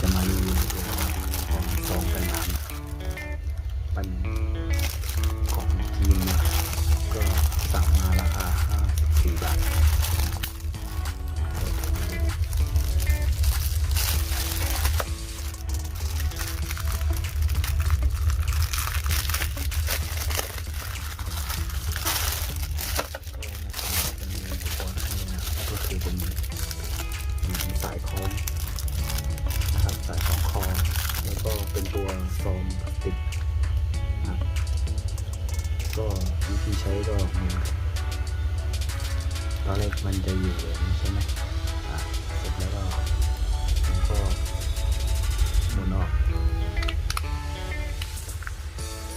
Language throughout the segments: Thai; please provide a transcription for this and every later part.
จะมารีวิวตัวของซองกันน้ำปัน ซองติกนะครับก็วิธีใช้ก็มือนกับตอนแรกมันจะอยู่อย่างนี้ใช่ไหมอะเสร็จแล้วก็มันก็หมุนออก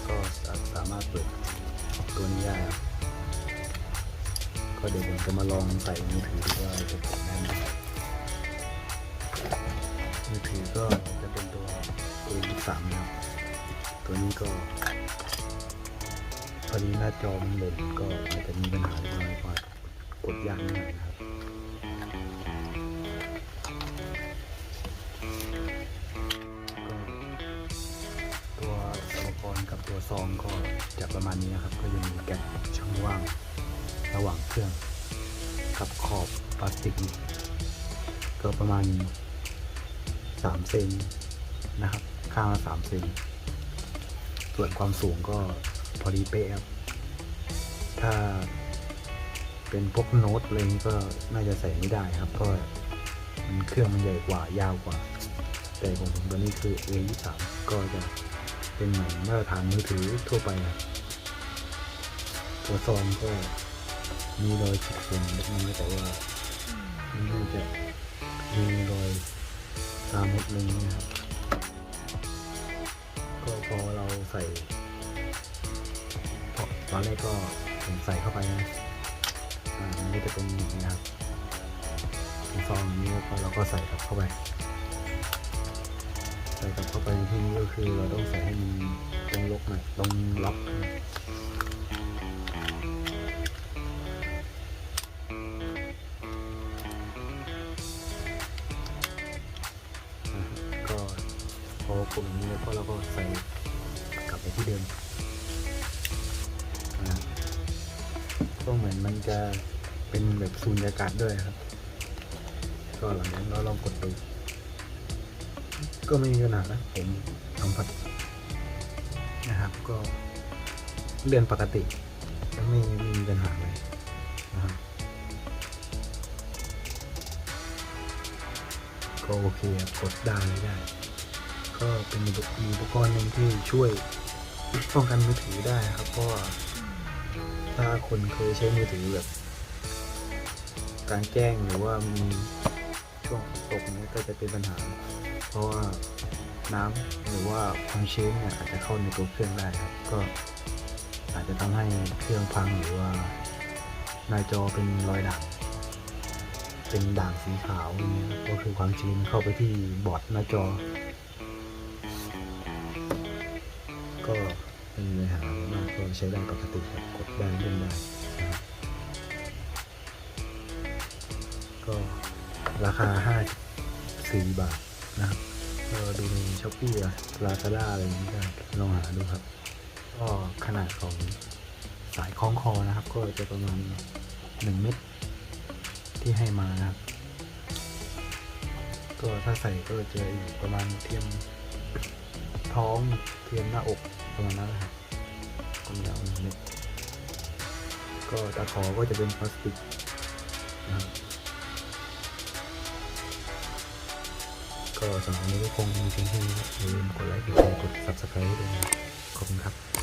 ก็สามารถเปิดตัวนี้ได้ก็เดี๋ยวผมจะมาลองใส่มือถือดูว่าจะเป็นได้ไหมมือถือก็จะเป็นตัว ตัวที่สามนะครับตัวนี้ก็พอดีหน้าจอมันหล่นก็อาจจะมีปัญหาเล็กน้อยกว่ากดยากนิดหน่อยนะครับตัวอุปกรณ์กับตัวซองก็จะประมาณนี้นะครับ ก็จะมีแก๊สช่องว่างระหว่างเครื่องกับขอบพลาสติกก็ประมาณ3เซนนะครับ ข้างละ3เซนส่วนความสูงก็พอดีเป๊ะครับ ถ้าเป็นพวกโน้ตอะไรนี้ก็น่าจะใส่ไม่ได้ครับ เพราะมันเครื่องมันใหญ่กว่ายาวกว่า แต่ของผมตัวนี้คือ A23 ก็จะเป็นเหมือนมาตรฐานมือถือทั่วไปครับตัวซองก็มีรอยขีดข่วนเล็กน้อยแต่ว่ามันน่าจะมีรอยตามมดเลยนะครับ ใส่พอตอนแรกก็ผมใส่เข้าไปนะอ่ามันก็จะเป็นอย่างนี้นะครับเป็นซองอย่างนี้แล้วก็เราก็ใส่กลับเข้าไป ใส่กลับเข้าไปที่นี้ก็คือเราต้องใส่ให้มันตรงล็อกหน่อยตรงล็อกก็พอกดอย่างนี้แล้วก็เราก็ใส่ ที่เดิมก็เหมือนมันจะเป็นแบบสูญญากาศด้วยครับ ก็หลังนั้นเราลองกดดู ก็ไม่มีปัญหานะผมสัมผัสนะครับ ก็เลื่อนปกติก็ไม่ไม่มีปัญหาเลยนะครับก็โอเคกดได้ไม่ได้ ก็เป็นมีอุปกรณ์หนึ่งที่ช่วย ป้องกันมือถือได้ครับเพราะว่าถ้าคนเคยใช้มือถือแบบกลารแจ้งหรือว่ามีช่วงตกเนี้ยก็จะเป็นปัญหา เพราะว่าน้ำหรือว่าความชื้นเนี่ยอาจจะเข้าในตัวเครื่องได้ครับก็อาจจะทำให้เครื่องพังหรือว่าหน้าจอเป็นรอยด่างเป็นด่างสีขาวอย่างเงี้ยก็คือความชื้นเข้าไปที่บอร์ดหน้าจอ ก็ ไม่มีปัญหาอะมากก็ใช้ได้ปกติครับกดได้เล่นได้นะครับก็ราคา 54 บาทนะครับก็ดูในช้อปปี้ลาซาด้าอะไรอย่างนี้ก็ลองหาดูครับ ก็ขนาดของสายคล้องคอนะครับ ก็จะประมาณ 1 เมตรที่ให้มานะครับ ก็ถ้าใส่ก็จะอยู่ประมาณเทียมท้องเทียมหน้าอก ประมาณนั้นนะครับความยาวหนึ่งเมตรก็ตะขอก็จะเป็นพลาสติกนะครับก็สำหรับวันนี้ก็คงมีเพียงแค่นี้อย่าลืมกดไลค์กดแชร์กด subscribe ด้วยนะขอบคุณครับ